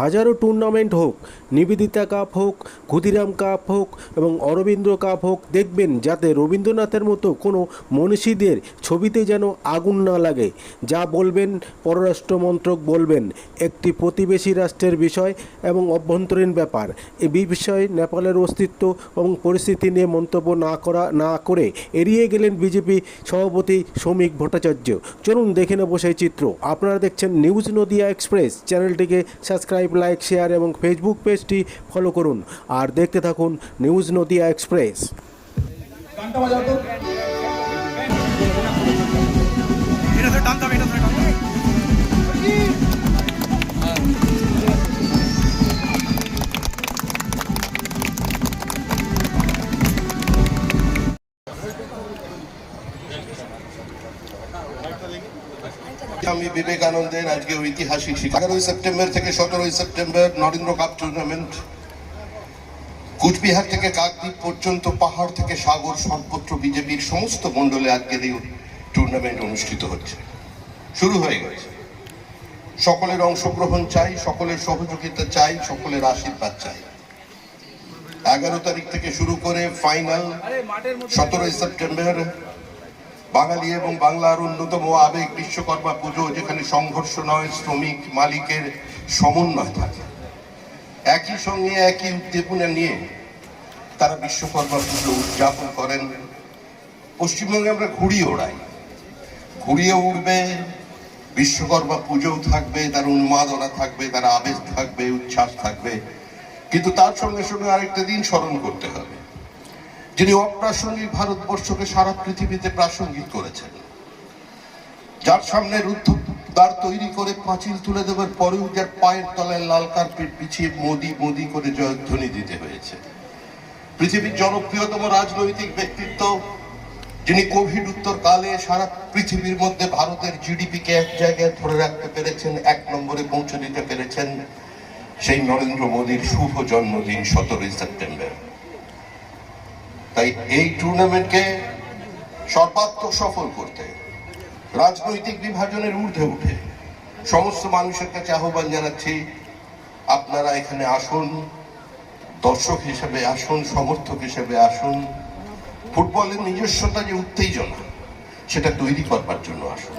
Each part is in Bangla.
হাজারো টুর্নামেন্ট হোক, নিবেদিতা কাপ হোক, ক্ষুদিরাম কাপ হোক এবং অরবিন্দ কাপ হোক, দেখবেন যাতে রবীন্দ্রনাথের মতো কোনো মনীষীদের ছবিতে যেন আগুন না লাগে। যা বলবেন পররাষ্ট্রমন্ত্রক বলবেন, একটি প্রতিবেশী রাষ্ট্রের বিষয় এবং অভ্যন্তরীণ ব্যাপার। এ বিষয়ে নেপালের অস্তিত্ব এবং পরিস্থিতি নিয়ে মন্তব্য না করা, না করে এড়িয়ে গেলেন বিজেপি সভাপতি শ্রমিক ভট্টাচার্য। চলুন দেখে নেব সেই চিত্র। আপনারা দেখছেন নিউজ নদিয়া এক্সপ্রেস। চ্যানেলটিকে সাবস্ক্রাইব লাইক শেয়ার এবং ফেসবুক পেজটি ফলো করুন। আর দেখতে থাকুন নিউজ নদিয়া এক্সপ্রেস। বিবেকানন্দের আজকে ঐতিহাসিক এগারোই সেপ্টেম্বর থেকে সতেরোই September Narendra cup tournament Cooch Behar থেকে কাকদ্বীপ পর্যন্ত, পাহাড় থেকে সাগর সর্বত্র বিজেপির সমস্ত মণ্ডলে আজকের এই টুর্নামেন্ট অনুষ্ঠিত হচ্ছে। শুরু হয়ে গেছে। সকলের অংশগ্রহণ চাই, সকলের সহযোগিতা চাই, সকলের আশীর্বাদ চাই। এগারো তারিখ থেকে শুরু করে ফাইনাল সতেরোই সেপ্টেম্বর বাঙালি এবং বাংলার অন্যতম আবেগ বিশ্বকর্মা পুজো, যেখানে সংঘর্ষ নয়, শ্রমিক মালিকের সমন্বয় থাকে। একই সঙ্গে একই উদ্দীপনা নিয়ে তারা বিশ্বকর্মা পুজো উদযাপন করেন। পশ্চিমবঙ্গে আমরা ঘুড়ি ওড়াই। ঘুরিয়ে উঠবে বিশ্বকর্মা পুজোও থাকবে, তার উন্মাদনা থাকবে, তার আবেগ থাকবে, উচ্ছ্বাস থাকবে। কিন্তু তার সঙ্গে সঙ্গে আরেকটা দিন স্মরণ করতে হবে। যিনি অপ্রাসঙ্গিক ভারতবর্ষকে সারা পৃথিবীতে প্রাসঙ্গিক করেছেন। যার সামনে রুদ্ধ দ্বার তৈরি করে পাঁচিল তুলে দেওয়ার পরেও যার পায়ের তলায় লাল কার্পেট পিছিয়ে মোদি মোদি করে জয়ধ্বনি দিতে হয়েছে। পৃথিবীর জনপ্রিয়তম রাজনৈতিক ব্যক্তিত্ব, যিনি কোভিড উত্তর কালে সারা পৃথিবীর মধ্যে ভারতের জিডিপিকে এক জায়গায় ধরে রাখতে পেরেছেন, এক নম্বরে পৌঁছে দিতে পেরেছেন সেই নরেন্দ্র মোদীর শুভ জন্মদিন সতেরোই সেপ্টেম্বর। তাই এই টুর্নামেন্টকে সর্বাত্মক সফল করতে, রাজনৈতিক বিভাজনের ঊর্ধ্বে উঠে সমস্ত মানুষের কাছে আহ্বান জানাচ্ছি, আপনারা এখানে আসুন, দর্শক হিসেবে আসুন, সমর্থক হিসেবে আসুন, ফুটবলের নিজস্বতা যে উত্তেজনা, সেটা তৈরি করবার জন্য আসুন।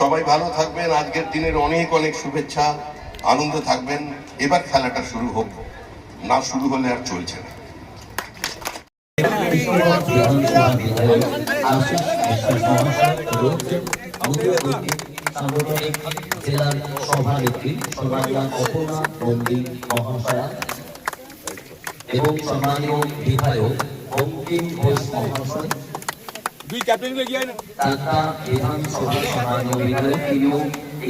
সবাই ভালো থাকবেন, আজকের দিনের অনেক অনেক শুভেচ্ছা, আনন্দ থাকবেন, এবার খেলাটা শুরু হোক, না শুরু হলে আর চলছে না বিধানসভা বিধায়ক আশিস বিশ্বাস মহাশয় রয়েছেন মুখ্যমন্ত্রী সাংগঠনিক জেলার সভানেত্রী সর্বাঙ্গা অপর্ণা নন্দী মহাশয়া এবং সম্মানীয় বিধায়ক বঙ্কিম ঘোষ মহাশয় দুই ক্যাপ্টেন এগিয়ে আয় না টাকা বিধানসভা সম্মানীয় বিধায়ক তিনিও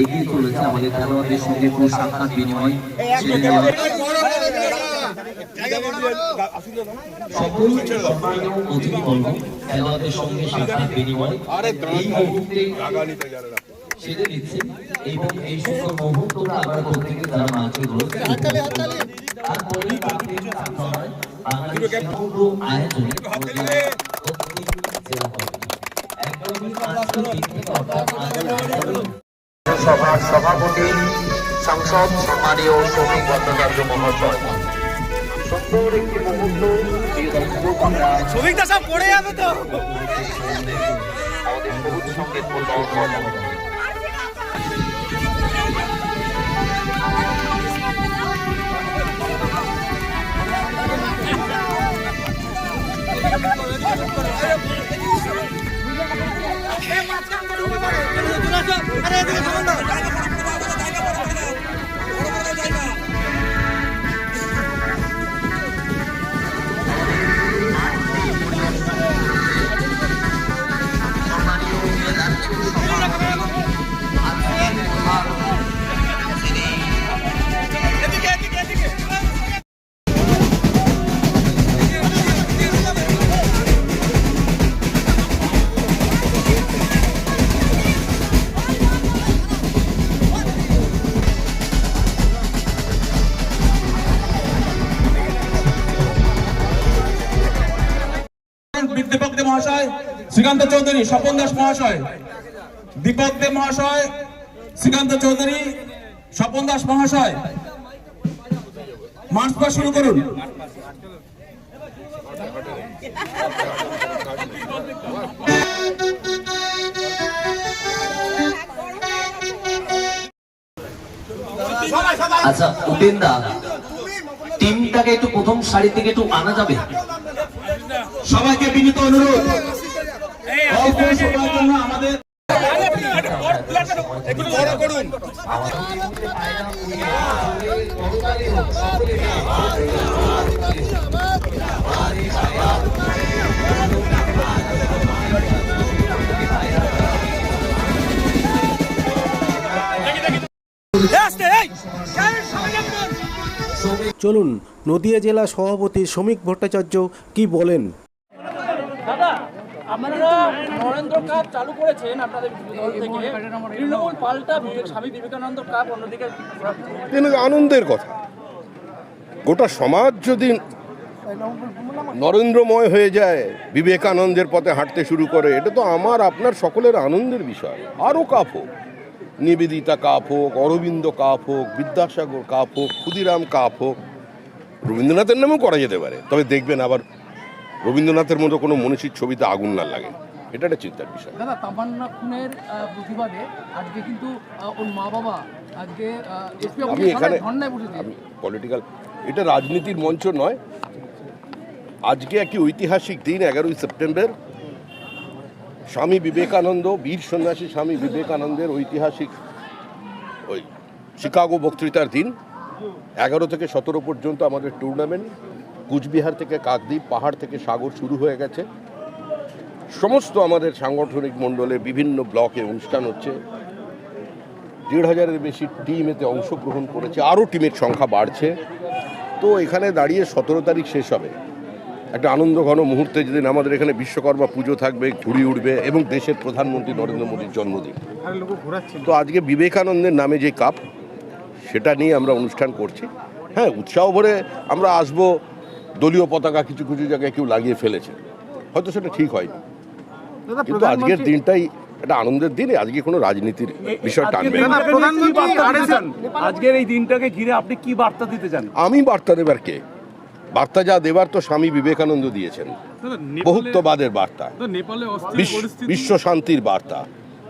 এগিয়ে চলেছে আমাদের খেলোয়াড়দের সঙ্গে পুরো সাক্ষাৎ বিনিময়। সকল সম্মানীয় অতিথিবর্গ খেলোয়াড়দের সঙ্গে সাক্ষাৎ বিনিময় এবং এই মুহূর্তটা প্রত্যেকে তারা সভাপতি, সংসদ, সম্মানীয় শ্রমিক ভট্টাচার্য মহাশয়। সুন্দর একটি সব পড়ে যাবে তো। আমাদের সবুজ পরিচালনা এদিকে দীপক দে মহাশয়, শ্রীকান্ত চৌধুরী, স্বপন দাস মহাশয়, দীপক দে মহাশয়, শ্রীকান্ত চৌধুরী, স্বপন দাস মহাশয়। মার্চ পাস শুরু করুন। আচ্ছা উপেন্দা টিমটাকে একটু প্রথম সারি থেকে একটু আনা যাবে? সবাইকে বিনীত অনুরোধ জন্য আমাদের। চলুন নদিয়া জেলা সভাপতি শ্রমিক ভট্টাচার্য কি বলেন আপনারা নরেন্দ্র কাপ চালু করেছেন আপনাদের থেকে। তৃণমূল পাল্টা স্বামী বিবেকানন্দ কাপ অন্যদিকে আনন্দের কথা। গোটা সমাজ যদি নরেন্দ্রময় হয়ে যায় বিবেকানন্দের পথে হাঁটতে শুরু করে এটা তো আমার আপনার সকলের আনন্দের বিষয়। আরও কাপ হোক নিবেদিতা কাপ হোক অরবিন্দ কাপ হোক বিদ্যাসাগর কাপ হোক ক্ষুদিরাম কাপ হোক রবীন্দ্রনাথের নামেও করা যেতে পারে। তবে দেখবেন আবার রবীন্দ্রনাথের মতো কোনো মনীষীর ছবিতে আগুন না লাগে। এটা একটা চিন্তার বিষয়। দাদা তামান্না খুনের প্রতিবাদে আজকে কিন্তু ওর মা বাবা আজকে এসপি আমি এখানে আমি পলিটিক্যাল এটা রাজনীতির মঞ্চ নয়। আজকে একটি ঐতিহাসিক দিন এগারোই সেপ্টেম্বর। স্বামী বিবেকানন্দ বীর সন্ন্যাসী স্বামী বিবেকানন্দের ঐতিহাসিক ওই শিকাগো বক্তৃতার দিন। এগারো থেকে সতেরো পর্যন্ত আমাদের টুর্নামেন্ট কুচবিহার থেকে কাকদ্বীপ পাহাড় থেকে সাগর শুরু হয়ে গেছে। সমস্ত আমাদের সাংগঠনিক মণ্ডলে বিভিন্ন ব্লকে অনুষ্ঠান হচ্ছে। দেড় হাজারের বেশি টিম এতে অংশগ্রহণ করেছে আরও টিমের সংখ্যা বাড়ছে। তো এখানে দাঁড়িয়ে সতেরো তারিখ শেষ হবে। একটা আনন্দ ঘন মুহূর্তে যেদিন আমাদের এখানে বিশ্বকর্মা পুজো থাকবে ঘুড়ি উঠবে এবং দেশের প্রধানমন্ত্রী নরেন্দ্র মোদীর জন্মদিন। তো আজকে বিবেকানন্দের নামে যে কাপ সেটা নিয়ে আমরা অনুষ্ঠান করছি। হ্যাঁ উৎসাহ ভরে আমরা আসব দলীয় পতাকা কিছু কিছু জায়গায় কেউ লাগিয়ে ফেলেছে। হয়তো সেটা ঠিক হয়নি। কিন্তু আজকের দিনটাই একটা আনন্দের দিন আজকে কোনো রাজনীতির বিষয় টানবে না। আজকের এই দিনটাকে ঘিরে আপনি কি বার্তা দিতে চান? আমি বার্তা দেবার কে? বার্তা যা দেবার তো স্বামী বিবেকানন্দ দিয়েছেন। বহুত্ববাদের বার্তা। তো নেপালে অস্থির বিশ্ব- পরিস্থিতি বিশ্ব শান্তির বার্তা।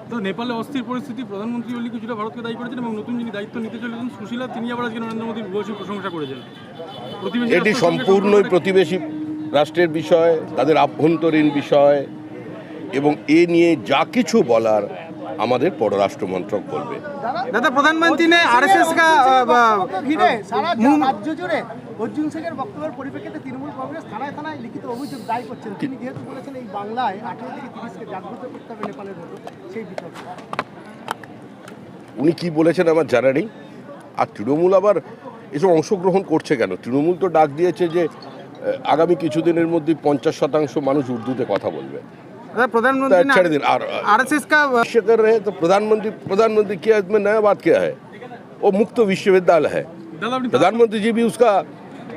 তো নেপালে অস্থির পরিস্থিতি প্রধানমন্ত্রী ওলি কিছুটা ভারতকে দায়ী করেছেন এবং নতুন যিনি দায়িত্ব নিতে চলেছেন সুশীলা তিনি আবার আজকে নরেন্দ্র মোদীর ভূয়সী প্রশংসা করেছেন প্রতিবেশী এটি রাষ্ট্রের সঙ্গে সম্পূর্ণই সম্পর্কটা- প্রতিবেশী রাষ্ট্রের বিষয় তাদের আভ্যন্তরীণ বিষয় এবং এ নিয়ে যা কিছু বলার আমাদের পররাষ্ট্র মন্ত্রক বলবে দাদা প্রধানমন্ত্রী ने आरएसएस का ঘিরে সারা রাজ্য জুড়ে অর্জুন সিংয়ের বক্তব্যের পরিপ্রেক্ষিতে তৃণমূল কংগ্রেস থানায় থানায় লিখিত অভিযোগ দায় করছেন তিনি যেহেতু বলেছেন এই বাংলায় আঠেরো থেকে তিরিশকে জাগ্রত করতে হবে নেপালের মতো সেই বিতর্ক উনি কি বলেছেন আমার জানা নেই আর তৃণমূল আবার এসব অংশগ্রহণ করছে কেন তৃণমূল তো ডাক দিয়েছে যে আহ, আগামী কিছুদিনের মধ্যে পঞ্চাশ শতাংশ মানুষ উর্দুতে কথা বলবে दादा তা प्रधानमंत्री ने ছেড়ে দিন আর आरएसएस का विश्व कर रहे हैं तो प्रधानमंत्री प्रधानमंत्री क्या इसमें नया बात क्या है वो मुक्त विश्वविद्यालय है দাদা আপনি प्रधानमंत्री जी भी उसका